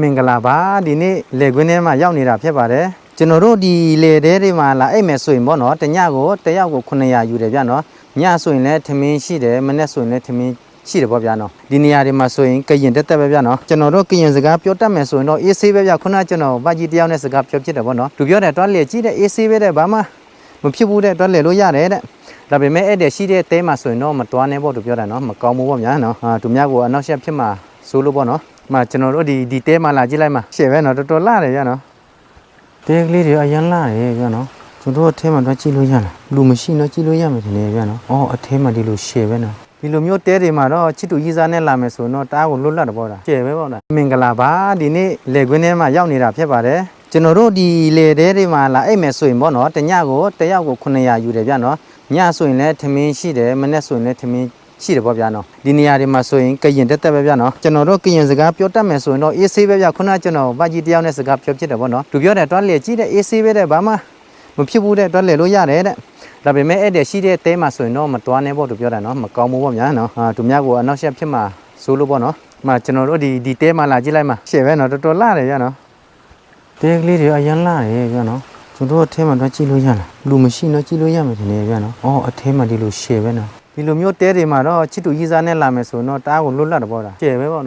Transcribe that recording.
မင်္ဂလာပါဒီနေ့လေကွင်းထဲမှာရောက်နေတာဖြစ်ပါတယ်ကျွန်တော်တို့ဒီလေထဲတွေမှာလာအိတ်မယ်ဆိုရင်ပေါ့နော်တညကိုတယောက်ကို900ယူတယ်ဗျနော်ညဆိုရင်လည်းထမင်းရှိတယ်မနေ့ဆိုရင်လည်းထမင်းရှိတယ်ပေါ့ဗျာနော်ဒီနေရာတွေမှာဆိုရင်ကရင်တက်တက်ပဲဗျနော်ကျွန်တော်တို့ကရင်စကားပြောတတ်မယ်ဆိုရင်တော့အေးဆေးပဲဗျခုနကကျွန်တော်ဗကြီးတယောက်နဲ့စကားပြောဖြစ်တယ်ပေါ့နော်သူပြောတယ်တွားလေကြည့်တဲ့အေးဆေးပဲတဲ့ဘာမှမဖြစ်ဘူးတဲ့တွားလေလို့ရတယ်တဲ့ဒါပေမဲ့အဲ့တဲ့ရှိတဲ့တဲမှာဆိုရင်တော့မတွားနဲ့ပေါ့သူပြောတယ်နော်မကောင်းဘူးပေါ့ဗျာနော်ဟာသူများကိုအနောက်ရှက်ဖြစ်မှာဆိုလို့ပေါ့နော် မကျွန်တော်တို့ဒီဒီတဲမှာလာကြည့်လိုက်မှာရှေ့ပဲနော်တော်တော်လာတယ်ဗျာနော်တဲကလေးတွေအရင်လာတယ်ဗျာနော်ကျွန်တော်တို့အထဲမှာတော့ကြည့်လို့ရလားလူမရှိတော့ကြည့်လို့ရမယ်ထင်တယ်ဗျာနော်အော်အထဲမှာဒီလိုရှေ့ပဲနော်ဒီလိုမျိုးတဲတွေမှာတော့ချစ်တူကြီးစားနဲ့လာမယ်ဆိုတော့တားကိုလွတ်လပ်တော့ပေါ့တာရှေ့ပဲပေါ့နော်မင်္ဂလာပါဒီနေ့လေကွင်းထဲမှာရောက်နေတာဖြစ်ပါတယ်ကျွန်တော်တို့ဒီလေတဲတွေမှာလာအိတ်မယ်ဆိုရင်ပေါ့နော်တညကိုတယောက်ကို900ယူတယ်ဗျာနော်ညဆိုရင်လည်းထမင်းရှိတယ်မနေ့ဆိုရင်လည်းထမင်း ရှိတယ်ပေါ့ဗျာနော်ဒီနေရာတွေမှာဆိုရင်ကရင်တက်တက်ပဲဗျာနော်ကျွန်တော်တို့ကရင်စကားပြောတတ်မယ်ဆိုရင်တော့အေးဆေးပဲဗျာခုနကကျွန်တော်ဗကြီးတယောက်နဲ့စကားပြောဖြစ်တယ်ပေါ့နော်သူပြောတယ်တွားလေကြည့်တဲ့အေးဆေးပဲတဲ့ဘာမှမဖြစ်ဘူးတဲ့တွားလေလို့ရတယ်တဲ့ဒါပေမဲ့အဲ့တဲ့ရှိတဲ့တဲမှာဆိုရင်တော့မတွားနဲ့ပေါ့သူပြောတယ်နော်မကောင်းဘူးပေါ့ဗျာနော်ဟာသူများကိုအနောက်ရှက်ဖြစ်မှာဆိုလို့ပေါ့နော်မှကျွန်တော်တို့ဒီဒီတဲမှာလာကြည့်လိုက်မှာရှေ့ပဲနော်တော်တော်လာတယ်ဗျာနော်တဲကလေးတွေအရင်လာတယ်ဗျာနော်ကျွန်တော်တို့အထဲမှာတော့ကြည့်လို့ရလားလူမရှိတော့ကြည့်လို့ရမယ်ထင်တယ်ဗျာနော်အော်အထဲမှာဒီလိုရှေ့ပဲနော် ဒီလိုမျိုးတဲတွေမှာတော့ချစ်တူကြီးစားနဲ့လာမယ်ဆိုတော့တားကိုလွတ်လပ်တော့ပေါ့တာရှေ့ပဲပေါ့နော်